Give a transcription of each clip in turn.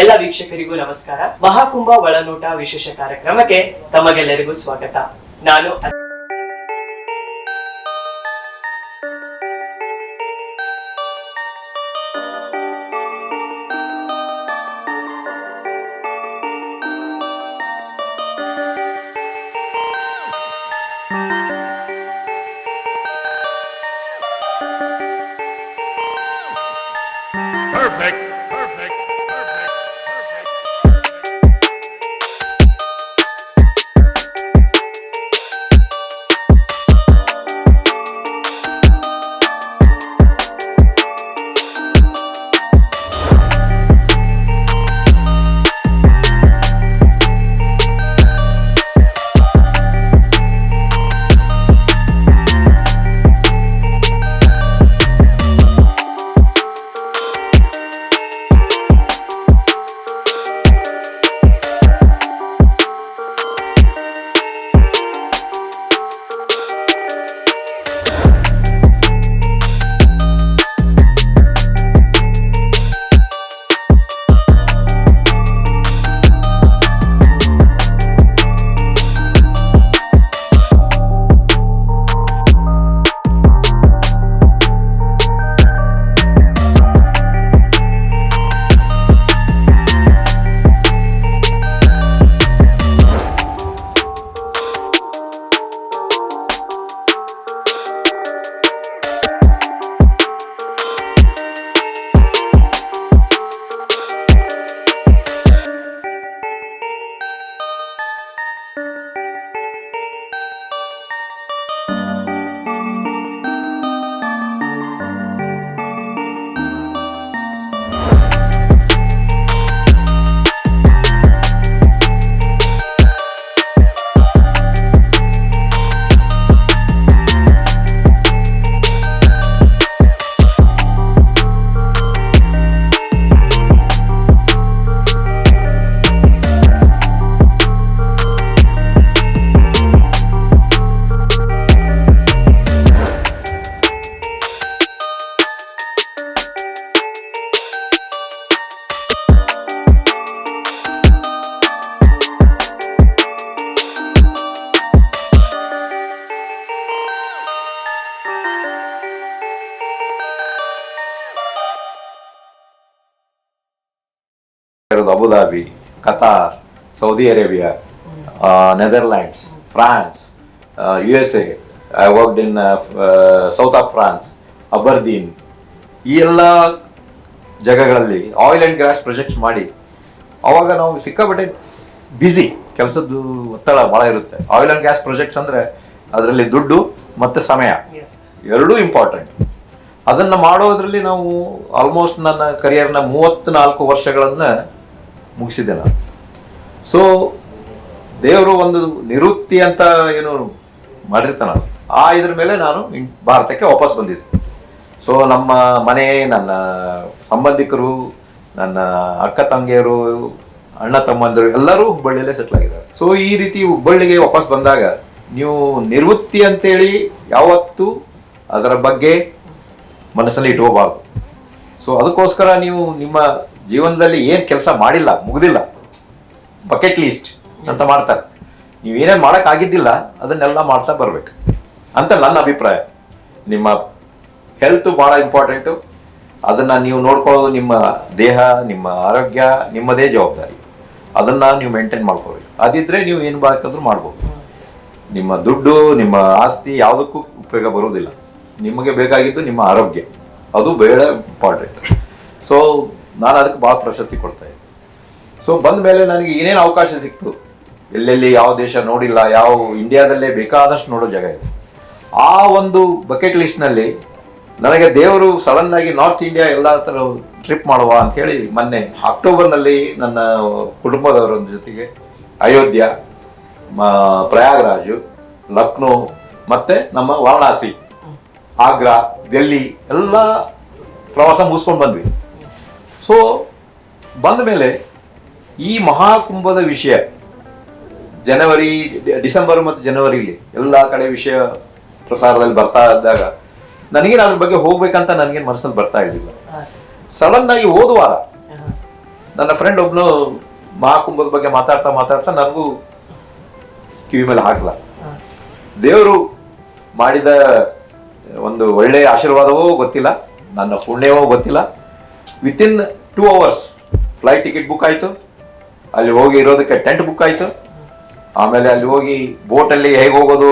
ಎಲ್ಲ ವೀಕ್ಷಕರಿಗೂ ನಮಸ್ಕಾರ. ಮಹಾಕುಂಭ ಒಳನೋಟ ವಿಶೇಷ ಕಾರ್ಯಕ್ರಮಕ್ಕೆ ತಮಗೆಲ್ಲರಿಗೂ ಸ್ವಾಗತ. ನಾನು ಇರೋದು Abu Dhabi Qatar Saudi Arabia Netherlands France U S A I worked in south of France Aberdeen ಈ ಎಲ್ಲ ಜಾಗಗಳಲ್ಲಿ ಆಯಿಲ್ ಆ್ಯಂಡ್ ಗ್ಯಾಸ್ ಪ್ರೊಜೆಕ್ಟ್ಸ್ ಮಾಡಿ ಅವಾಗ ನಾವು ಸಿಕ್ಕಾಪಟ್ಟೆ ಬ್ಯುಸಿ ಕೆಲಸದ್ದು ಒತ್ತಡ ಭಾಳ ಇರುತ್ತೆ. ಆಯಿಲ್ ಆ್ಯಂಡ್ ಗ್ಯಾಸ್ ಪ್ರೊಜೆಕ್ಟ್ಸ್ ಅಂದರೆ ಅದರಲ್ಲಿ ದುಡ್ಡು ಮತ್ತು ಸಮಯ. ಎರಡೂ ಇಂಪಾರ್ಟೆಂಟ್ ಅದನ್ನ ಮಾಡೋದ್ರಲ್ಲಿ ನಾವು ಆಲ್ಮೋಸ್ಟ್ ನನ್ನ ಕರಿಯರ್ನ ಮೂವತ್ತ್ನಾಲ್ಕು ವರ್ಷಗಳನ್ನ ಮುಗಿಸಿದ್ದೆ ನಾನು ಸೊ ದೇವರು ಒಂದು ನಿವೃತ್ತಿ ಅಂತ ಏನು ಮಾಡಿರ್ತಾನ. ಆ ಇದ್ರ ಮೇಲೆ ನಾನು ಭಾರತಕ್ಕೆ ವಾಪಸ್ ಬಂದಿದ್ದೆ. ಸೊ ನಮ್ಮ ಮನೆ, ನನ್ನ ಸಂಬಂಧಿಕರು, ನನ್ನ ಅಕ್ಕ ತಂಗಿಯರು, ಅಣ್ಣ ತಮ್ಮಂದಿರು ಎಲ್ಲರೂ ಹುಬ್ಬಳ್ಳಿಯಲ್ಲೇ ಸೆಟ್ಲ್ ಆಗಿದ್ದಾರೆ. ಸೊ ಈ ರೀತಿ ಹುಬ್ಬಳ್ಳಿಗೆ ವಾಪಸ್ ಬಂದಾಗ ನೀವು ನಿವೃತ್ತಿ ಅಂತೇಳಿ ಯಾವತ್ತು ಅದರ ಬಗ್ಗೆ ಮನಸ್ಸಲ್ಲಿ ಇಟ್ಕೋಬಾರ್ದು. ಸೊ ಅದಕ್ಕೋಸ್ಕರ ನೀವು ನಿಮ್ಮ ಜೀವನದಲ್ಲಿ ಏನು ಕೆಲಸ ಮಾಡಿಲ್ಲ ಮುಗ್ದಿಲ್ಲ. ಬಕೆಟ್ ಲೀಸ್ಟ್ ಅಂತ ಮಾಡ್ತಾರೆ. ನೀವು ಮಾಡೋಕ್ಕಾಗಿದ್ದಿಲ್ಲ ಅದನ್ನೆಲ್ಲ ಮಾಡ್ತಾ ಬರ್ಬೇಕು. ಅಂತ ನನ್ನ ಅಭಿಪ್ರಾಯ. ನಿಮ್ಮ ಹೆಲ್ತ್ ಬಹಳ ಇಂಪಾರ್ಟೆಂಟು ಅದನ್ನ ನೀವು ನೋಡ್ಕೊಳ್ಳೋದು ನಿಮ್ಮ ದೇಹ ನಿಮ್ಮ ಆರೋಗ್ಯ ನಿಮ್ಮದೇ ಜವಾಬ್ದಾರಿ. ಅದನ್ನ ನೀವು ಮೇಂಟೈನ್ ಮಾಡ್ಕೋಬೇಕು ಅದಿದ್ರೆ ನೀವು ಏನು ಬೇಕಾದ್ರೂ ಮಾಡ್ಬೋದು. ನಿಮ್ಮ ದುಡ್ಡು ನಿಮ್ಮ ಆಸ್ತಿ ಯಾವುದಕ್ಕೂ ಉಪಯೋಗ ಬರೋದಿಲ್ಲ. ನಿಮಗೆ ಬೇಕಾಗಿದ್ದು ನಿಮ್ಮ ಆರೋಗ್ಯ. ಅದು ಬೇಡ ಇಂಪಾರ್ಟೆಂಟ್ ಸೊ ನಾನು ಅದಕ್ಕೆ ಭಾಳ ಪ್ರಶಸ್ತಿ ಕೊಡ್ತಾ ಇದ್ದೆ. ಸೊ ಬಂದ ಮೇಲೆ ನನಗೆ ಏನೇನು ಅವಕಾಶ ಸಿಕ್ತು? ಎಲ್ಲೆಲ್ಲಿ ಯಾವ ದೇಶ ನೋಡಿಲ್ಲ, ಯಾವ ಇಂಡಿಯಾದಲ್ಲೇ ಬೇಕಾದಷ್ಟು ನೋಡೋ ಜಾಗ ಇದೆ. ಆ ಒಂದು ಬಕೆಟ್ ಲಿಸ್ಟ್ನಲ್ಲಿ ನನಗೆ ದೇವರು ಸಡನ್ ಆಗಿ ನಾರ್ತ್ ಇಂಡಿಯಾ ಎಲ್ಲ ಥರ ಟ್ರಿಪ್ ಮಾಡುವ ಅಂತ ಹೇಳಿ ಮೊನ್ನೆ ಅಕ್ಟೋಬರ್ನಲ್ಲಿ ನನ್ನ ಕುಟುಂಬದವರ ಜೊತೆಗೆ ಅಯೋಧ್ಯ ಪ್ರಯಾಗ್ರಾಜು, ಲಕ್ನೋ ಮತ್ತೆ ನಮ್ಮ ವಾರಣಾಸಿ, ಆಗ್ರಾ ಡೆಲ್ಲಿ ಎಲ್ಲ ಪ್ರವಾಸ ಮುಗಿಸ್ಕೊಂಡು ಬಂದ್ವಿ. ಸೊ ಬಂದ ಮೇಲೆ ಈ ಮಹಾಕುಂಭದ ವಿಷಯ ಜನವರಿ ಡಿಸೆಂಬರ್ ಮತ್ತು ಜನವರಿಲಿ ಎಲ್ಲ ಕಡೆ ವಿಷಯ ಪ್ರಸಾರದಲ್ಲಿ ಬರ್ತಾ ಇದ್ದಾಗ ನನಗೇನು ಅದ್ರ ಬಗ್ಗೆ ಹೋಗ್ಬೇಕಂತ ನನಗೆ ಮನಸ್ಸಲ್ಲಿ ಬರ್ತಾ ಇರಲಿಲ್ಲ. ಸಡನ್ ಆಗಿ ಹೋದ ವಾರ ನನ್ನ ಫ್ರೆಂಡ್ ಒಬ್ನು ಮಹಾಕುಂಭದ ಬಗ್ಗೆ ಮಾತಾಡ್ತಾ ಮಾತಾಡ್ತಾ ನನಗೂ ಕಿವಿ ಮೇಲೆ ಹಾಕಲ. ದೇವರು ಮಾಡಿದ ಒಂದು ಒಳ್ಳೆಯ ಆಶೀರ್ವಾದವೋ ಗೊತ್ತಿಲ್ಲ ನನ್ನ ಪುಣ್ಯವೋ ಗೊತ್ತಿಲ್ಲ. Within two hours flight ticket book ಆಯ್ತು. ಅಲ್ಲಿ ಹೋಗಿ ಇರೋದಕ್ಕೆ ಟೆಂಟ್ ಬುಕ್ ಆಯ್ತು. ಆಮೇಲೆ ಅಲ್ಲಿ ಹೋಗಿ ಬೋಟಲ್ಲಿ ಹೇಗೆ ಹೋಗೋದು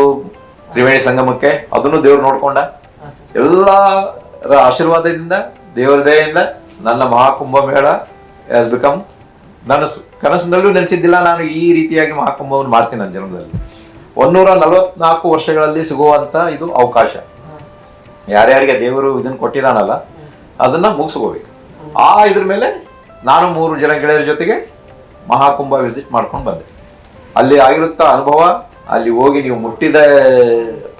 ತ್ರಿವೇಣಿ ಸಂಗಮಕ್ಕೆ ಅದನ್ನು ದೇವ್ರು ನೋಡ್ಕೊಂಡ. ಎಲ್ಲರ ಆಶೀರ್ವಾದದಿಂದ ದೇವರ ದಯೆಯಿಂದ ನನ್ನ ಮಹಾಕುಂಭ ಮೇಳ ಹ್ಯಾಸ್ ಬಿಕಮ್ ನನ್ನ ಕನಸಿನಲ್ಲೂ ನೆನೆಸಿದ್ದಿಲ್ಲ ನಾನು ಈ ರೀತಿಯಾಗಿ ಮಹಾಕುಂಭವನ್ನು ಮಾಡ್ತೀನಿ ನನ್ನ ಜನ್ಮದಲ್ಲಿ. ಒಂದೂರ ನಲವತ್ನಾಲ್ಕು ವರ್ಷಗಳಲ್ಲಿ ಸಿಗುವಂತ ಇದು ಅವಕಾಶ. ಯಾರ್ಯಾರಿಗೆ ದೇವರು ಇದನ್ನು ಕೊಟ್ಟಿದ್ದಾನಲ್ಲ ಅದನ್ನ ಮುಗಿಸ್ಕೋಬೇಕು. ಆ ಇದ್ರ ಮೇಲೆ ನಾನು ಮೂರು ಜನ ಗೆಳೆಯರ ಜೊತೆಗೆ ಮಹಾಕುಂಭ ವಿಸಿಟ್ ಮಾಡ್ಕೊಂಡು ಬಂದೆ. ಅಲ್ಲಿ ಆಗಿರುತ್ತ ಅನುಭವ ಅಲ್ಲಿ ಹೋಗಿ ನೀವು ಮುಟ್ಟಿದ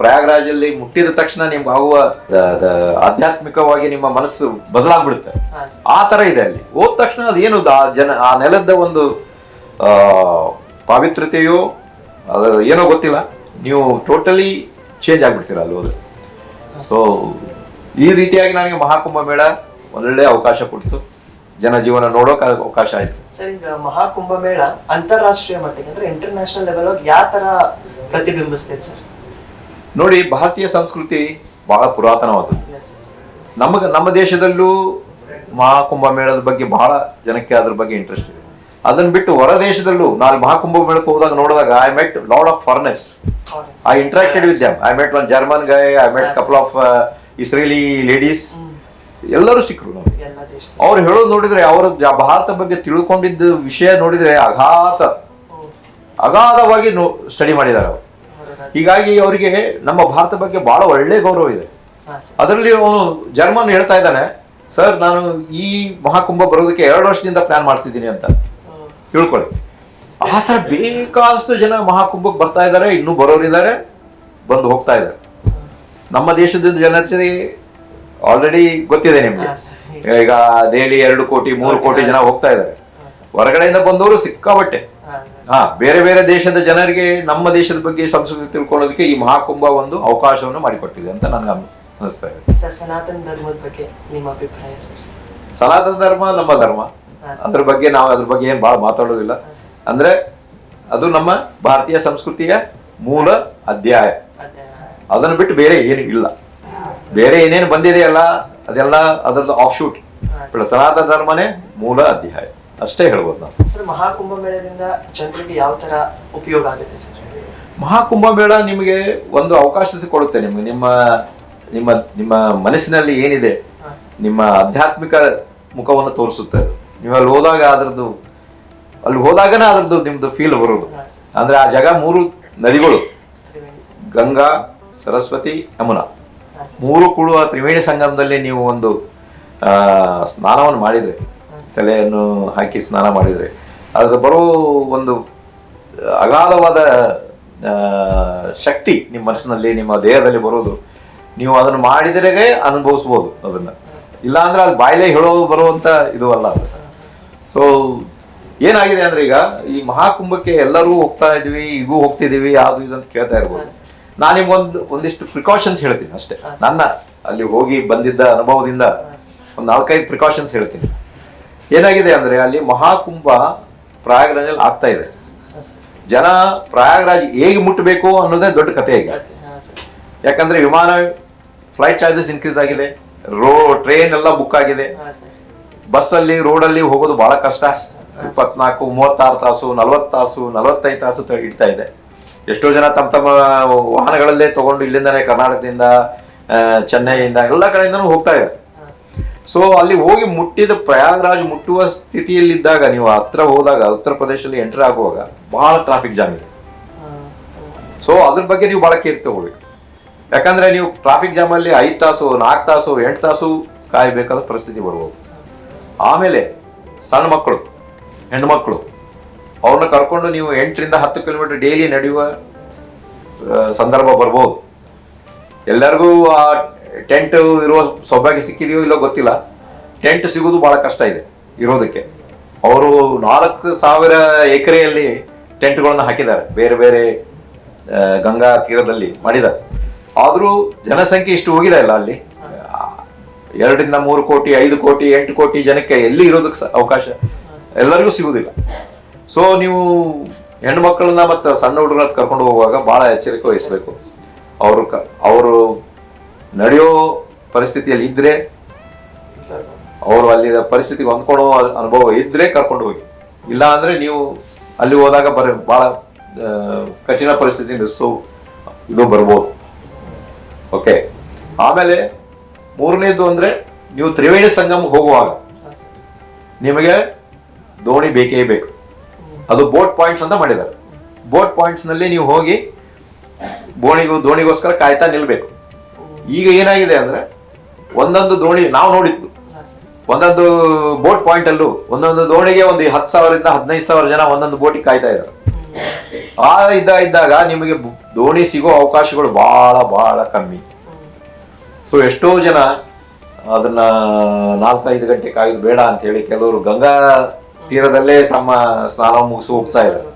ಪ್ರಯಾಗ್ರಾಜಲ್ಲಿ ಮುಟ್ಟಿದ ತಕ್ಷಣ ನಿಮ್ಗೆ ಆಗುವ ಆಧ್ಯಾತ್ಮಿಕವಾಗಿ ನಿಮ್ಮ ಮನಸ್ಸು ಬದಲಾಗ್ಬಿಡುತ್ತೆ. ಆ ತರ ಇದೆ ಅಲ್ಲಿ. ಹೋದ ತಕ್ಷಣ ಅದೇನು ಆ ಜನ ಆ ನೆಲದ ಒಂದು ಆ ಪಾವಿತ್ರತೆಯೋ ಅದು ಏನೋ ಗೊತ್ತಿಲ್ಲ. ನೀವು ಟೋಟಲಿ ಚೇಂಜ್ ಆಗ್ಬಿಡ್ತೀರ ಅಲ್ಲಿ ಹೋದ್ರೆ. ಸೊ ಈ ರೀತಿಯಾಗಿ ನನಗೆ ಮಹಾಕುಂಭ ಮೇಳ ಒಳ್ಳೆ ಅವಕಾಶ ಕೊಡ್ತು. ಜನಜೀವನ ನೋಡೋಕೆ ಅವಕಾಶ ಆಯ್ತು. ಸರ್ ಈಗ ಮಹಾಕುಂಭ ಮೇಳ ಅಂತಾರಾಷ್ಟ್ರೀಯ ಮಟ್ಟಿಗೆ ಅಂದ್ರೆ ಇಂಟರ್ನ್ಯಾಷನಲ್ ಲೆವೆಲ್ ಯಾವ ತರ ಪ್ರತಿಬಿಂಬಿಸ್ತೈತೆ ಸರ್? ನೋಡಿ ಭಾರತೀಯ ಸಂಸ್ಕೃತಿ ಬಹಳ ಪುರಾತನವಾದದ್ದು. ನಮಗೆ ನಮ್ಮ ದೇಶದಲ್ಲೂ ಮಹಾಕುಂಭ ಮೇಳದ ಬಗ್ಗೆ ಬಹಳ ಜನಕ್ಕೆ ಅದ್ರ ಬಗ್ಗೆ ಇಂಟ್ರೆಸ್ಟ್ ಇದೆ. ಅದನ್ನ ಬಿಟ್ಟು ಹೊರ ದೇಶದಲ್ಲೂ ನಾನು ಮಹಾಕುಂಭ ಮೇಳಕ್ಕೆ ಹೋದಾಗ ನೋಡಿದಾಗ I met lot of foreigners I interacted with them I met one German guy I met. Couple of Israeli ladies ಎಲ್ಲರೂ ಸಿಕ್ಕರು ನೋಡಿ. ಅವ್ರು ಹೇಳೋದು ನೋಡಿದ್ರೆ ಅವರ ಭಾರತ ಬಗ್ಗೆ ತಿಳ್ಕೊಂಡಿದ್ದ ವಿಷಯ ನೋಡಿದ್ರೆ ಅಘಾತ. ಅಗಾಧವಾಗಿ ಸ್ಟಡಿ ಮಾಡಿದ್ದಾರೆ ಅವರು. ಹೀಗಾಗಿ ಅವರಿಗೆ ನಮ್ಮ ಭಾರತ ಬಗ್ಗೆ ಬಹಳ ಒಳ್ಳೆ ಗೌರವ ಇದೆ. ಅದರಲ್ಲಿ ಅವನು ಜರ್ಮನ್ ಹೇಳ್ತಾ ಇದ್ದಾನೆ ಸರ್ ನಾನು ಈ ಮಹಾಕುಂಭ ಬರೋದಕ್ಕೆ ಎರಡು ವರ್ಷದಿಂದ ಪ್ಲಾನ್ ಮಾಡ್ತಿದ್ದೀನಿ ಅಂತ. ತಿಳ್ಕೊಳ್ಳಿ. ಆ ಥರ ಬೇಕಾದಷ್ಟು ಜನ ಮಹಾಕುಂಭಕ್ಕೆ ಬರ್ತಾ ಇದ್ದಾರೆ ಇನ್ನೂ ಬರೋರಿದ್ದಾರೆ ಬಂದು ಹೋಗ್ತಾ ಇದ್ದಾರೆ. ನಮ್ಮ ದೇಶದ ಜನತೆ ಆಲ್ರೆಡಿ ಗೊತ್ತಿದೆ ನಿಮ್ಗೆ. ಈಗ ದೆಹಲಿ ಎರಡು ಕೋಟಿ ಮೂರು ಕೋಟಿ ಜನ ಹೋಗ್ತಾ ಇದ್ದಾರೆ. ಹೊರಗಡೆಯಿಂದ ಬಂದವರು ಸಿಕ್ಕಾಬಟ್ಟೆ ಹಾ ಬೇರೆ ಬೇರೆ ದೇಶದ ಜನರಿಗೆ ನಮ್ಮ ದೇಶದ ಬಗ್ಗೆ ಸಂಸ್ಕೃತಿ ತಿಳ್ಕೊಳ್ಳೋದಕ್ಕೆ ಈ ಮಹಾಕುಂಭ ಒಂದು ಅವಕಾಶವನ್ನು ಮಾಡಿಕೊಟ್ಟಿದೆ ಅಂತ ನನಗೆ ಅನ್ಸ್- ಅನಿಸ್ತಾ ಇದೆ. ಸನಾತನ ಧರ್ಮದ ಬಗ್ಗೆ ನಿಮ್ಮ ಅಭಿಪ್ರಾಯ ಸರ್? ಸನಾತನ ಧರ್ಮ ನಮ್ಮ ಧರ್ಮ. ಅದ್ರ ಬಗ್ಗೆ ನಾವು ಅದ್ರ ಬಗ್ಗೆ ಏನ್ ಭಾಳ ಮಾತಾಡೋದಿಲ್ಲ. ಅಂದ್ರೆ ಅದು ನಮ್ಮ ಭಾರತೀಯ ಸಂಸ್ಕೃತಿಯ ಮೂಲ ಅಧ್ಯಾಯ. ಅದೇ ಅದನ್ನು ಬಿಟ್ಟು ಬೇರೆ ಏನು ಇಲ್ಲ. ಬೇರೆ ಏನೇನು ಬಂದಿದೆಯಲ್ಲ ಅದೆಲ್ಲ ಅದರದ್ದು ಆಫ್ ಶೂಟ್. ಸನಾತನ ಧರ್ಮನೇ ಮೂಲ ಅಧ್ಯಾಯ. ಅಷ್ಟೇ ಹೇಳ್ಬೋದು ನಾವು. ಸರ್ ಮಹಾಕುಂಭ ಮೇಳದಿಂದ ಜನರಿಗೆ ಯಾವ ತರ ಉಪಯೋಗ ಆಗುತ್ತೆ ಸರ್? ಮಹಾಕುಂಭ ಮೇಳ ನಿಮಗೆ ಒಂದು ಅವಕಾಶ ಕೊಡುತ್ತೆ ನಿಮ್ಗೆ. ನಿಮ್ಮ ನಿಮ್ಮ ನಿಮ್ಮ ಮನಸ್ಸಿನಲ್ಲಿ ಏನಿದೆ ನಿಮ್ಮ ಆಧ್ಯಾತ್ಮಿಕ ಮುಖವನ್ನು ತೋರಿಸುತ್ತೆ. ನೀವು ಅಲ್ಲಿ ಹೋದಾಗ ಅದರದ್ದು ಅಲ್ಲಿ ಹೋದಾಗನೇ ಅದರದ್ದು ನಿಮ್ದು ಫೀಲ್ ಬರೋದು. ಅಂದ್ರೆ ಆ ಜಾಗ ಮೂರು ನದಿಗಳು. ಗಂಗಾ ಸರಸ್ವತಿ ಯಮುನಾ. ಮೂರು ಕೂಡ ತ್ರಿವೇಣಿ ಸಂಗಮದಲ್ಲಿ ನೀವು ಒಂದು ಆ, ಸ್ನಾನವನ್ನು ಮಾಡಿದ್ರೆ. ತಲೆಯನ್ನು ಹಾಕಿ ಸ್ನಾನ ಮಾಡಿದ್ರೆ. ಅದರ ಬರೋ ಒಂದು ಅಗಾಧವಾದ ಶಕ್ತಿ ನಿಮ್ಮ ಮನಸ್ಸಿನಲ್ಲಿ ನಿಮ್ಮ ದೇಹದಲ್ಲಿ ಬರೋದು. ನೀವು ಅದನ್ನು ಮಾಡಿದರೆ ಅನುಭವಿಸ್ಬೋದು ಅದನ್ನ. ಇಲ್ಲಾಂದ್ರೆ ಅದು ಬಾಯಿಲೆ ಹೇಳೋ ಬರುವಂತ ಇದು ಅಲ್ಲ ಅದು. ಸೊ ಏನಾಗಿದೆ ಅಂದ್ರೆ ಈಗ ಈ ಮಹಾಕುಂಭಕ್ಕೆ ಎಲ್ಲರೂ ಹೋಗ್ತಾ ಇದೀವಿ ಈಗೂ ಹೋಗ್ತಿದೀವಿ ಅದು ಇದು ಅಂತ ಕೇಳ್ತಾ ಇರ್ಬೋದು. ನಾನು ನಿಮ್ಗೊಂದು ಒಂದಿಷ್ಟು ಪ್ರಿಕಾಷನ್ಸ್ ಹೇಳ್ತೀನಿ ಅಷ್ಟೇ. ನನ್ನ ಅಲ್ಲಿ ಹೋಗಿ ಬಂದಿದ್ದ ಅನುಭವದಿಂದ ಒಂದು ನಾಲ್ಕೈದು ಪ್ರಿಕಾಷನ್ಸ್ ಹೇಳ್ತೀನಿ. ಏನಾಗಿದೆ ಅಂದ್ರೆ ಅಲ್ಲಿ ಮಹಾಕುಂಭ ಪ್ರಯಾಗ್ರಾಜಲ್ಲಿ ಆಗ್ತಾ ಇದೆ. ಜನ ಪ್ರಯಾಗ್ರಾಜ್ ಹೇಗೆ ಮುಟ್ಟಬೇಕು ಅನ್ನೋದೇ ದೊಡ್ಡ ಕಥೆ ಈಗ. ಯಾಕಂದ್ರೆ ವಿಮಾನ ಫ್ಲೈಟ್ ಚಾರ್ಜಸ್ ಇನ್ಕ್ರೀಸ್ ಆಗಿದೆ. ರೋ ಟ್ರೈನ್ ಎಲ್ಲ ಬುಕ್ ಆಗಿದೆ. ಬಸ್ಸಲ್ಲಿ ರೋಡಲ್ಲಿ ಹೋಗೋದು ಬಹಳ ಕಷ್ಟ. ಇಪ್ಪತ್ನಾಲ್ಕು ಮೂವತ್ತಾರು ತಾಸು ನಲವತ್ತು ತಾಸು ನಲವತ್ತೈದು ತಾಸು ಇಡ್ತಾ ಇದೆ. ಎಷ್ಟೋ ಜನ ತಮ್ಮ ತಮ್ಮ ವಾಹನಗಳಲ್ಲೇ ತಗೊಂಡು ಇಲ್ಲಿಂದನೇ ಕರ್ನಾಟಕದಿಂದ ಚೆನ್ನೈಯಿಂದ ಎಲ್ಲ ಕಡೆಯಿಂದನೂ ಹೋಗ್ತಾ ಇದ್ದಾರೆ. ಸೊ ಅಲ್ಲಿ ಹೋಗಿ ಮುಟ್ಟಿದ ಪ್ರಯಾಗ್ರಾಜ್ ಮುಟ್ಟುವ ಸ್ಥಿತಿಯಲ್ಲಿದ್ದಾಗ ನೀವು ಹತ್ರ ಹೋದಾಗ ಉತ್ತರ ಪ್ರದೇಶದಲ್ಲಿ ಎಂಟರ್ ಆಗುವಾಗ ಬಹಳ ಟ್ರಾಫಿಕ್ ಜಾಮ್ ಇದೆ. ಸೊ ಅದ್ರ ಬಗ್ಗೆ ನೀವು ಬಹಳ ಕೇರ್ ತಗೋಬೇಕು ಯಾಕಂದ್ರೆ ನೀವು ಟ್ರಾಫಿಕ್ ಜಾಮ್ ಅಲ್ಲಿ ಐದು ತಾಸು ನಾಲ್ಕು ತಾಸು ಎಂಟು ತಾಸು ಕಾಯಬೇಕಾದ ಪರಿಸ್ಥಿತಿ ಬರ್ಬೋದು ಆಮೇಲೆ ಸಣ್ಣ ಮಕ್ಕಳು ಹೆಣ್ಮಕ್ಳು ಅವ್ರನ್ನ ಕರ್ಕೊಂಡು ನೀವು ಎಂಟರಿಂದ ಹತ್ತು ಕಿಲೋಮೀಟರ್ ಡೈಲಿ ನಡೆಯುವ ಸಂದರ್ಭ ಬರ್ಬೋದು. ಎಲ್ಲರಿಗೂ ಆ ಟೆಂಟ್ ಇರುವ ಸೌಭಾಗ್ಯ ಸಿಕ್ಕಿದೆಯೋ ಇಲ್ಲೋ ಗೊತ್ತಿಲ್ಲ. ಟೆಂಟ್ ಸಿಗೋದು ಬಹಳ ಕಷ್ಟ ಇದೆ ಇರೋದಕ್ಕೆ. ಅವರು ನಾಲ್ಕು ಸಾವಿರ ಎಕರೆಯಲ್ಲಿ ಟೆಂಟ್ಗಳನ್ನ ಹಾಕಿದ್ದಾರೆ. ಬೇರೆ ಬೇರೆ ಗಂಗಾ ತೀರದಲ್ಲಿ ಮಾಡಿದ್ದಾರೆ. ಆದರೂ ಜನಸಂಖ್ಯೆ ಇಷ್ಟು ಹೋಗಿದೆ ಅಲ್ಲ ಅಲ್ಲಿ? ಎರಡರಿಂದ ಮೂರು ಕೋಟಿ, ಐದು ಕೋಟಿ, ಎಂಟು ಕೋಟಿ ಜನಕ್ಕೆ ಎಲ್ಲಿ ಇರೋದಕ್ಕೆ ಅವಕಾಶ? ಎಲ್ಲರಿಗೂ ಸಿಗುವುದಿಲ್ಲ. ಸೊ ನೀವು ಹೆಣ್ಣು ಮಕ್ಕಳನ್ನ ಮತ್ತು ಸಣ್ಣ ಹುಡುಗರನ್ನ ಕರ್ಕೊಂಡು ಹೋಗುವಾಗ ಬಹಳ ಎಚ್ಚರಿಕೆ ವಹಿಸಬೇಕು. ಅವರು ಕ ಅವರು ನಡೆಯೋ ಪರಿಸ್ಥಿತಿಯಲ್ಲಿ ಇದ್ದರೆ ಅವರು ಅಲ್ಲಿ ಪರಿಸ್ಥಿತಿಗೆ ಹೊಂದ್ಕೊಳ್ಳೋ ಅನುಭವ ಇದ್ರೆ ಕರ್ಕೊಂಡು ಹೋಗಿ. ಇಲ್ಲ ಅಂದರೆ ನೀವು ಅಲ್ಲಿ ಹೋದಾಗ ಬರೀ ಬಹಳ ಕಠಿಣ ಪರಿಸ್ಥಿತಿ ಸೊ ಇದು ಬರ್ಬೋದು. ಓಕೆ ಆಮೇಲೆ ಮೂರನೇದು ಅಂದ್ರೆ ನೀವು ತ್ರಿವೇಣಿ ಸಂಗಮ ಹೋಗುವಾಗ ನಿಮಗೆ ದೋಣಿ ಬೇಕೇ ಬೇಕು. ಅದು ಬೋಟ್ ಪಾಯಿಂಟ್ಸ್ ಅಂತ ಮಾಡಿದ್ದಾರೆ. ಬೋಟ್ ಪಾಯಿಂಟ್ಸ್ನಲ್ಲಿ ನೀವು ಹೋಗಿ ಬೋಣಿಗೂ ದೋಣಿಗೋಸ್ಕರ ಕಾಯ್ತಾ ನಿಲ್ಬೇಕು. ಈಗ ಏನಾಗಿದೆ ಅಂದ್ರೆ ಒಂದೊಂದು ದೋಣಿ, ನಾವು ನೋಡಿದ್ದು. ಒಂದೊಂದು ಬೋಟ್ ಪಾಯಿಂಟ್ ಅಲ್ಲೂ ಒಂದೊಂದು ದೋಣಿಗೆ ಒಂದು ಹತ್ತು ಸಾವಿರದಿಂದ ಹದಿನೈದು ಸಾವಿರ ಜನ ಒಂದೊಂದು ಬೋಟಿಗೆ ಕಾಯ್ತಾ ಇದ್ದಾರೆ. ಆ ಇದ್ದ ಇದ್ದಾಗ ನಿಮಗೆ ದೋಣಿ ಸಿಗೋ ಅವಕಾಶಗಳು ಬಹಳ ಬಹಳ ಕಮ್ಮಿ. ಸೊ ಎಷ್ಟೋ ಜನ ಅದನ್ನ ನಾಲ್ಕೈದು ಗಂಟೆ ಕಾಯೋದು ಬೇಡ ಅಂತ ಹೇಳಿ ಕೆಲವರು ಗಂಗಾ ತೀರದಲ್ಲೇ ತಮ್ಮ ಸ್ನಾನ ಮುಗಿಸಿ ಹೋಗ್ತಾ ಇದ್ದಾರೆ.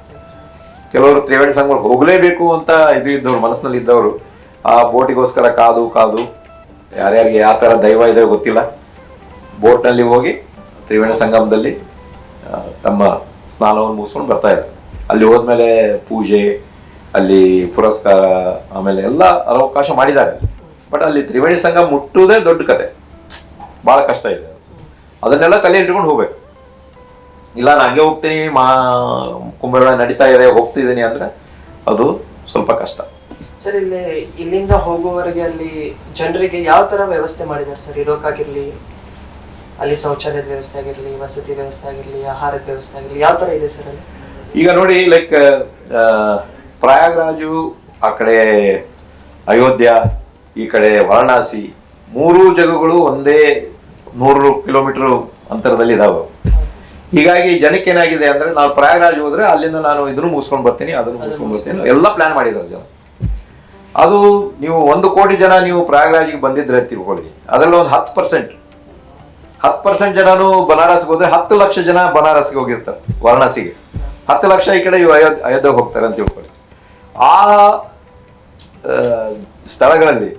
ಕೆಲವರು ತ್ರಿವೇಣಿ ಸಂಗಮ ಹೋಗಲೇಬೇಕು ಅಂತ ಇದು ಇದ್ದವ್ರು, ಮನಸ್ಸಿನಲ್ಲಿ ಇದ್ದವರು. ಆ ಬೋಟಿಗೋಸ್ಕರ ಕಾದು ಕಾದು. ಯಾರ್ಯಾರಿಗೆ ಯಾವ ಥರ ದೈವ ಇದೆ ಗೊತ್ತಿಲ್ಲ. ಬೋಟ್ನಲ್ಲಿ ಹೋಗಿ ತ್ರಿವೇಣಿ ಸಂಗಮದಲ್ಲಿ ತಮ್ಮ ಸ್ನಾನವನ್ನು ಮುಗಿಸ್ಕೊಂಡು ಬರ್ತಾ ಇದ್ದಾರೆ. ಅಲ್ಲಿ ಹೋದ್ಮೇಲೆ ಪೂಜೆ, ಅಲ್ಲಿ ಪುರಸ್ಕಾರ, ಆಮೇಲೆ ಎಲ್ಲ ಅವಕಾಶ ಮಾಡಿದ್ದಾರೆ. ಬಟ್ ಅಲ್ಲಿ ತ್ರಿವೇಣಿ ಸಂಘ ಮುಟ್ಟುವುದೇ ದೊಡ್ಡ ಕತೆ. ಬಹಳ ಕಷ್ಟ ಇದೆ. ಅದನ್ನೆಲ್ಲ ತಲೆ ಇಟ್ಕೊಂಡು ಹೋಗ್ಬೇಕು. ಇಲ್ಲ ನಾನು ಹಂಗೆ ಹೋಗ್ತೀನಿ ಮಾ ಕುಂಭಮೇಳ ನಡೀತಾ ಇದೆ ಹೋಗ್ತಿದ್ದೀನಿ ಅಂದ್ರೆ ಅದು ಸ್ವಲ್ಪ ಕಷ್ಟ. ಸರ್ ಇಲ್ಲಿ ಇಲ್ಲಿಂದ ಹೋಗುವವರೆಗೆ ಅಲ್ಲಿ ಜನರಿಗೆ ಯಾವ ತರ ವ್ಯವಸ್ಥೆ ಮಾಡಿದ್ದಾರೆ ಸರ್? ಇರೋಕ್ಕಾಗಿರ್ಲಿ ಅಲ್ಲಿ ಶೌಚಾಲಯದ ವ್ಯವಸ್ಥೆ ಆಗಿರಲಿ ವಸತಿ ವ್ಯವಸ್ಥೆ ಆಗಿರಲಿ ಆಹಾರದ ವ್ಯವಸ್ಥೆ ಆಗಿರಲಿ ಯಾವ ತರ ಇದೆ ಸರ್ ಅಲ್ಲಿ? ಈಗ ನೋಡಿ ಲೈಕ್ ಪ್ರಯಾಗ್ರಾಜು ಆ ಕಡೆ ಅಯೋಧ್ಯ ಈ ಕಡೆ ವಾರಣಾಸಿ ಮೂರು ಜಗಗಳು ಒಂದೇ ನೂರು ಕಿಲೋಮೀಟರ್ ಅಂತರದಲ್ಲಿ ಇದಾವೆ. ಹೀಗಾಗಿ ಜನಕ್ಕೆ ಏನಾಗಿದೆ ಅಂದ್ರೆ ನಾವು ಪ್ರಯಾಗ್ರಾಜ್ ಹೋದ್ರೆ ಅಲ್ಲಿಂದ ನಾನು ಇದನ್ನು ಮುಗಿಸ್ಕೊಂಡು ಬರ್ತೀನಿ ಅದನ್ನು ಮುಗಿಸ್ಕೊಂಡು ಬರ್ತೀನಿ. ಎಲ್ಲ ಪ್ಲಾನ್ ಮಾಡಿದ್ದಾರೆ ಜನ. ಅದು ನೀವು ಒಂದು ಕೋಟಿ ಜನ ನೀವು ಪ್ರಯಾಗ್ರಾಜ್ಗೆ ಬಂದಿದ್ರೆ ಅಂತ ತಿಳ್ಕೊಳ್ಳಿ. ಅದರಲ್ಲಿ ಒಂದು ಹತ್ತು ಪರ್ಸೆಂಟ್ ಹತ್ತು ಪರ್ಸೆಂಟ್ ಜನನು ಬನಾರಸ್ಗೆ ಹೋದ್ರೆ ಹತ್ತು ಲಕ್ಷ ಜನ ಬನಾರಸ್ಗೆ ಹೋಗಿರ್ತಾರೆ ವಾರಣಾಸಿಗೆ. ಹತ್ತು ಲಕ್ಷ ಈ ಕಡೆ ಇವು ಅಯೋಧ್ಯ ಅಯೋಧ್ಯೆಗೆ ಹೋಗ್ತಾರೆ ಅಂತ ತಿಳ್ಕೊಳ್ಳಿ. ಆ ಆ, ಸ್ಥಳಗಳಲ್ಲಿ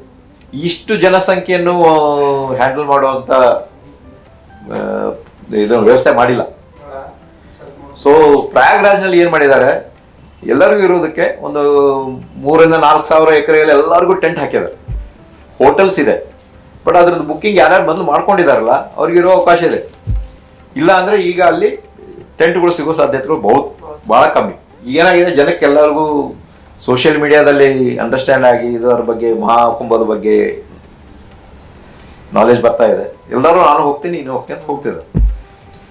ಇಷ್ಟು ಜನಸಂಖ್ಯೆಯನ್ನು ಹ್ಯಾಂಡಲ್ ಮಾಡುವಂತ ಇದನ್ನು ವ್ಯವಸ್ಥೆ ಮಾಡಿಲ್ಲ. ಸೊ ಪ್ರಯಾಗ್ರಾಜ್ನಲ್ಲಿ ಏನ್ ಮಾಡಿದ್ದಾರೆ? ಎಲ್ಲರಿಗೂ ಇರೋದಕ್ಕೆ ಒಂದು ಮೂರರಿಂದ ನಾಲ್ಕು ಸಾವಿರ ಎಕರೆಯಲ್ಲಿ ಎಲ್ಲರಿಗೂ ಟೆಂಟ್ ಹಾಕಿದ್ದಾರೆ. ಹೋಟೆಲ್ಸ್ ಇದೆ. ಬಟ್ ಅದ್ರದ್ದು ಬುಕ್ಕಿಂಗ್ ಯಾರ್ಯಾರು ಮೊದಲು ಮಾಡ್ಕೊಂಡಿದಾರಲ್ಲ ಅವ್ರಿಗೆ ಇರೋ ಅವಕಾಶ ಇದೆ. ಇಲ್ಲ ಅಂದ್ರೆ ಈಗ ಅಲ್ಲಿ ಟೆಂಟ್ಗಳು ಸಿಗೋ ಸಾಧ್ಯತೆಗಳು ಬಹುತ್ ಬಹಳ ಕಮ್ಮಿ. ಏನಾಗಿದೆ? ಜನಕ್ಕೆ ಎಲ್ಲರಿಗೂ ಸೋಷಿಯಲ್ ಮೀಡಿಯಾದಲ್ಲಿ ಅಂಡರ್ಸ್ಟ್ಯಾಂಡ್ ಆಗಿ ಇದರ ಬಗ್ಗೆ, ಮಹಾಕುಂಭದ ಬಗ್ಗೆ ನಾಲೆಜ್ ಬರ್ತಾ ಇದೆ. ಎಲ್ಲರೂ ನಾನು ಹೋಗ್ತೀನಿ, ನೀನು ಹೋಗ್ತೀನಿ ಅಂತ ಹೋಗ್ತಿದ್ದಾರೆ.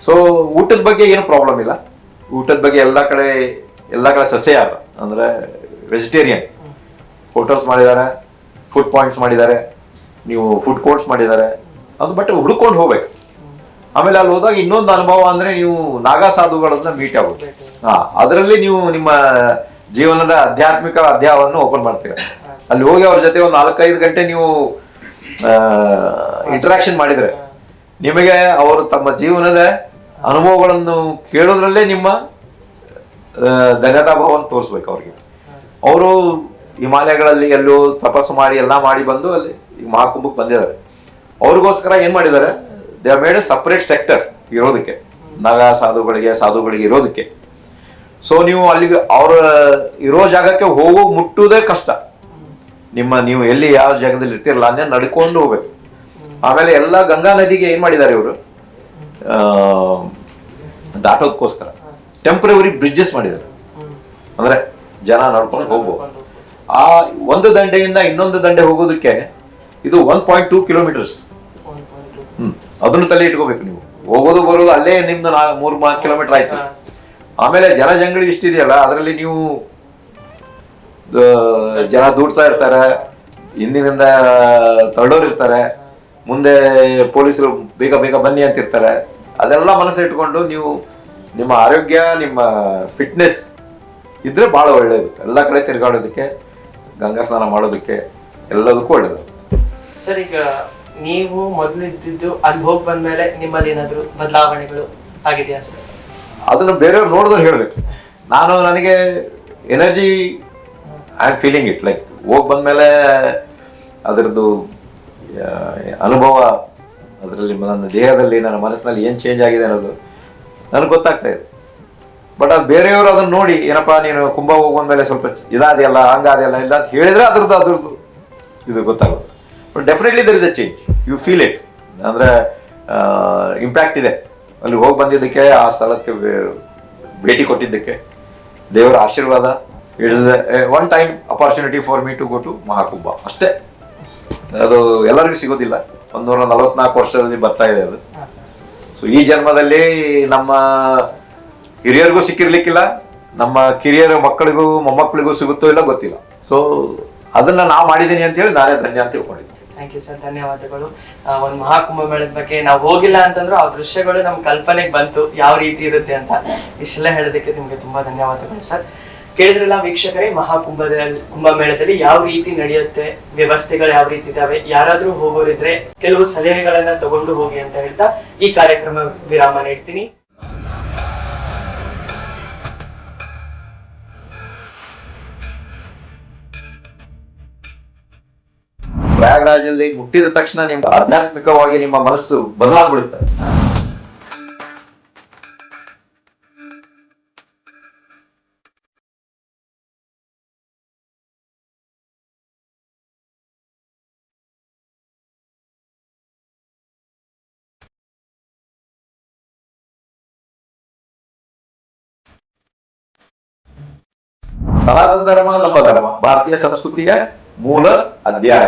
ಸೊ ಊಟದ ಬಗ್ಗೆ ಏನು ಪ್ರಾಬ್ಲಮ್ ಇಲ್ಲ. ಊಟದ ಬಗ್ಗೆ ಎಲ್ಲ ಕಡೆ ಎಲ್ಲ ಕಡೆ ಸಸ್ಯಾಹಾರ ಅಂದ್ರೆ ವೆಜಿಟೇರಿಯನ್ ಹೋಟೆಲ್ಸ್ ಮಾಡಿದ್ದಾರೆ ಫುಡ್ ಪಾಯಿಂಟ್ಸ್ ಮಾಡಿದ್ದಾರೆ ನೀವು ಫುಡ್ ಕೋರ್ಟ್ಸ್ ಮಾಡಿದ್ದಾರೆ. ಅದು ಬಟ್ ಹುಡ್ಕೊಂಡು ಹೋಗ್ಬೇಕು. ಆಮೇಲೆ ಅಲ್ಲಿ ಹೋದಾಗ ಇನ್ನೊಂದು ಅನುಭವ ಅಂದ್ರೆ ನೀವು ನಾಗಾ ಸಾಧುಗಳನ್ನ ಮೀಟ್ ಆಗುತ್ತೆ ಹಾ ಅದರಲ್ಲಿ ನೀವು ನಿಮ್ಮ ಜೀವನದ ಆಧ್ಯಾತ್ಮಿಕ ಅಧ್ಯಾಯವನ್ನು ಓಪನ್ ಮಾಡ್ತೀರಾ. ಅಲ್ಲಿ ಹೋಗಿ ಅವ್ರ ಜೊತೆ ಒಂದು ನಾಲ್ಕೈದು ಗಂಟೆ ನೀವು ಇಂಟ್ರಾಕ್ಷನ್ ಮಾಡಿದ್ರೆ ನಿಮಗೆ ಅವರು ತಮ್ಮ ಜೀವನದ ಅನುಭವಗಳನ್ನು ಕೇಳೋದ್ರಲ್ಲೇ ನಿಮ್ಮ ಆ, ಧನ್ಯತಾ ಭಾವವನ್ನು ತೋರಿಸ್ಬೇಕು ಅವ್ರಿಗೆ. ಅವರು ಹಿಮಾಲಯಗಳಲ್ಲಿ ಎಲ್ಲೋ ತಪಸ್ಸು ಮಾಡಿ ಎಲ್ಲ ಮಾಡಿ ಬಂದು ಅಲ್ಲಿ ಈ ಮಹಾಕುಂಭಕ್ಕೆ ಬಂದಿದ್ದಾರೆ. ಅವ್ರಿಗೋಸ್ಕರ ಏನ್ ಮಾಡಿದ್ದಾರೆ? ದೇ ಮೇಡ್ ಸಪ್ರೇಟ್ ಸೆಕ್ಟರ್ ಇರೋದಕ್ಕೆ. ನಾಗ ಸಾಧುಗಳಿಗೆ ಸಾಧುಗಳಿಗೆ ಇರೋದಕ್ಕೆ. ಸೊ ನೀವು ಅಲ್ಲಿಗೆ ಅವ್ರ ಇರೋ ಜಾಗಕ್ಕೆ ಹೋಗೋ ಮುಟ್ಟುವುದೇ ಕಷ್ಟ. ನಿಮ್ಮ ನೀವು ಎಲ್ಲಿ ಯಾವ ಜಾಗದಲ್ಲಿ ಇರ್ತಿರಲ್ಲ ಅಂದ್ರೆ ನಡ್ಕೊಂಡು ಹೋಗ್ಬೇಕು. ಆಮೇಲೆ ಎಲ್ಲ ಗಂಗಾ ನದಿಗೆ ಏನ್ ಮಾಡಿದ್ದಾರೆ ಇವರು? ದಾಟೋದಕ್ಕೋಸ್ಕರ ಟೆಂಪ್ರವರಿ ಬ್ರಿಡ್ಜಸ್ ಮಾಡಿದ್ದಾರೆ ಅಂದ್ರೆ ಜನ ನಡ್ಕೊಂಡು ಹೋಗ್ಬೋದು. ಆ ಒಂದು ದಂಡೆಯಿಂದ ಇನ್ನೊಂದು ದಂಡೆ ಹೋಗೋದಕ್ಕೆ ಇದು ಒನ್ ಪಾಯಿಂಟ್ ಟೂ ಕಿಲೋಮೀಟರ್ಸ್ ಹ್ಮ್. ಅದನ್ನು ತಲೆ ಇಟ್ಕೋಬೇಕು ನೀವು. ಹೋಗೋದು ಬರೋದು ಅಲ್ಲೇ ನಿಮ್ದು ನಾ ನಾಲ್ಕು ಕಿಲೋಮೀಟರ್ ಆಯ್ತು. ಆಮೇಲೆ ಜನ ಜಂಗಡಿ ಇಷ್ಟಿದೆಯಲ್ಲ, ಅದರಲ್ಲಿ ನೀವು ಜನ ದೂಡ್ತಾ ಇರ್ತಾರೆ, ಹಿಂದಿನಿಂದ ತರಡೋರು ಇರ್ತಾರೆ ಮುಂದೆ ಪೊಲೀಸರು ಬೇಗ ಬೇಗ ಬನ್ನಿ ಅಂತ ಇರ್ತಾರೆ ಅದೆಲ್ಲ ಮನಸ್ಸಿಟ್ಕೊಂಡು ನೀವು ನಿಮ್ಮ ಆರೋಗ್ಯ ನಿಮ್ಮ ಫಿಟ್ನೆಸ್ ಇದ್ರೆ ಬಹಳ ಒಳ್ಳೆಯದು ಎಲ್ಲ ಕಡೆ ತಿರುಗಾಡೋದಕ್ಕೆ ಗಂಗಾ ಸ್ನಾನ ಮಾಡೋದಕ್ಕೆ ಎಲ್ಲದಕ್ಕೂ ಒಳ್ಳೇದು. ಸರ್ ಈಗ ನೀವು ಮೊದಲು ಇದ್ದಿದ್ದು ಅಲ್ಲಿ ಹೋಗಿ ಬಂದ್ಮೇಲೆ ನಿಮ್ಮಲ್ಲಿ ಏನಾದರೂ ಬದಲಾವಣೆಗಳು ಆಗಿದೆಯಾ ಸರ್? ಅದನ್ನು ಬೇರೆಯವ್ರು ನೋಡಿದ್ರೆ ಹೇಳಬೇಕು. ನಾನು ನನಗೆ energy I am feeling it like ಹೋಗಿ ಬಂದ್ಮೇಲೆ ಅದರದ್ದು ಅನುಭವ ಅದರಲ್ಲಿ ನನ್ನ ದೇಹದಲ್ಲಿ, ನನ್ನ ಮನಸ್ಸಿನಲ್ಲಿ ಏನು ಚೇಂಜ್ ಆಗಿದೆ ಅನ್ನೋದು ನನಗೆ ಗೊತ್ತಾಗ್ತಾ ಇದೆ. ಬಟ್ ಅದು ಬೇರೆಯವರು ಅದನ್ನು ನೋಡಿ, ಏನಪ್ಪ ನೀನು ಕುಂಭ ಹೋಗೋದ್ಮೇಲೆ ಸ್ವಲ್ಪ ಇದಾದೆಯಲ್ಲ, ಹಂಗಾದೆಯಲ್ಲ, ಇಲ್ಲ ಅಂತ ಹೇಳಿದ್ರೆ ಅದ್ರದ್ದು ಅದ್ರದ್ದು ಇದು ಗೊತ್ತಾಗುತ್ತೆ. But definitely there is a change you feel it ಅಂದರೆ ಇಂಪ್ಯಾಕ್ಟ್ ಇದೆ. ಅಲ್ಲಿ ಹೋಗಿ ಬಂದಿದ್ದಕ್ಕೆ, ಆ ಸ್ಥಳಕ್ಕೆ ಭೇಟಿ ಕೊಟ್ಟಿದ್ದಕ್ಕೆ, ದೇವರ ಆಶೀರ್ವಾದ it is one time opportunity for me to go to Mahakumbh ಅಷ್ಟೇ. ಅದು ಎಲ್ಲರಿಗೂ ಸಿಗೋದಿಲ್ಲ. ಒಂದೂರ ನಲವತ್ನಾಲ್ಕು ವರ್ಷದಲ್ಲಿ ಬರ್ತಾ ಇದೆ ಅದು. ಸೊ ಈ ಜನ್ಮದಲ್ಲಿ ನಮ್ಮ ಹಿರಿಯರಿಗೂ ಸಿಕ್ಕಿರ್ಲಿಕ್ಕಿಲ್ಲ ನಮ್ಮ ಕಿರಿಯರ ಮಕ್ಕಳಿಗೂ ಮೊಮ್ಮಕ್ಕಳಿಗೂ ಸಿಗುತ್ತೋ ಇಲ್ಲ ಗೊತ್ತಿಲ್ಲ. ಸೊ ಅದನ್ನ ನಾ ಮಾಡಿದ್ದೀನಿ ಅಂತ ಹೇಳಿ ನಾನೇ ಧನ್ಯ ಅಂತ ತಿಳ್ಕೊಂಡಿದ್ದೀನಿ. ಥ್ಯಾಂಕ್ ಯು ಸರ್ ಧನ್ಯವಾದಗಳು. ಒಂದು ಮಹಾಕುಂಭ ಮೇಳದ ಬಗ್ಗೆ ನಾವು ಹೋಗಿಲ್ಲ ಅಂತಂದ್ರೂ ಆ ದೃಶ್ಯಗಳು ನಮ್ಮ ಕಲ್ಪನೆಗೆ ಬಂತು ಯಾವ ರೀತಿ ಇರುತ್ತೆ ಅಂತ. ಇಷ್ಟೆಲ್ಲ ಹೇಳೋದಕ್ಕೆ ನಿಮಗೆ ತುಂಬಾ ಧನ್ಯವಾದಗಳು ಸರ್. ಕೇಳಿದ್ರಲ್ಲ ವೀಕ್ಷಕರೇ ಮಹಾಕುಂಭದಲ್ಲಿ ಕುಂಭಮೇಳದಲ್ಲಿ ಯಾವ ರೀತಿ ನಡೆಯುತ್ತೆ, ವ್ಯವಸ್ಥೆಗಳು ಯಾವ ರೀತಿ ಇದಾವೆ, ಯಾರಾದ್ರೂ ಹೋಗೋರಿದ್ರೆ ಕೆಲವು ಸಲಹೆಗಳನ್ನ ತಗೊಂಡು ಹೋಗಿ ಅಂತ ಹೇಳ್ತಾ ಈ ಕಾರ್ಯಕ್ರಮ ವಿರಾಮ ನೀಡ್ತೀನಿ. ಪ್ರಯಾಗರಾಜಲ್ಲಿ ಮುಟ್ಟಿದ ತಕ್ಷಣ ನಿಮ್ಮ ಆಧ್ಯಾತ್ಮಿಕವಾಗಿ ನಿಮ್ಮ ಮನಸ್ಸು ಬದಲಾಗ್ಬಿಡುತ್ತೆ. ಸನಾತನ ಧರ್ಮ ನಮ್ಮ ಧರ್ಮ ಭಾರತೀಯ ಸಂಸ್ಕೃತಿಯ ಮೂಲ ಅಧ್ಯಾಯ